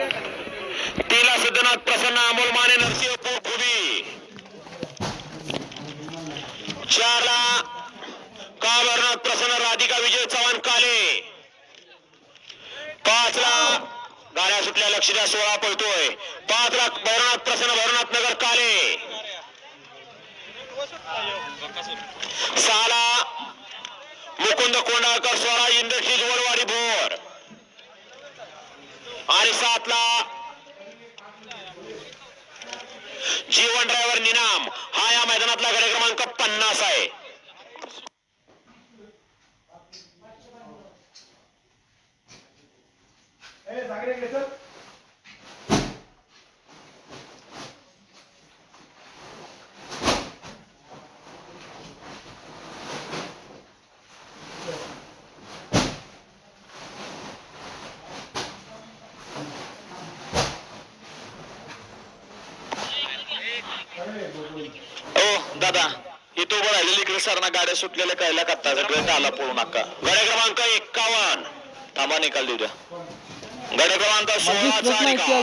तिला सिद्धनाथ प्रसन्न अमोल माने नरसिंह पोटखुबी चारला कावरनाथ प्रसन्न राधिका विजय चव्हाण काले. पाचला गाड्या सुटल्या लक्ष द्या सोळा पळतोय. पाच लाख भैरवनाथ प्रसन्न भैरवनाथ नगर काले. सहाला मुकुंद कोंडाळकर स्वराज आणि सातला जीवन ड्रायव्हर निनाम. हा या मैदानातला गडे क्रमांक पन्नास आहे. ओ दादा इथं उभं राहिलेली इकडे सरना गाड्या सुटलेल्या कळल्या कत्ता सगळं आला पळू नका. गाड्या क्रमांक एक्कावन्न थांबा निकाल देऊ द्या. गाड्या क्रमांक निकाल.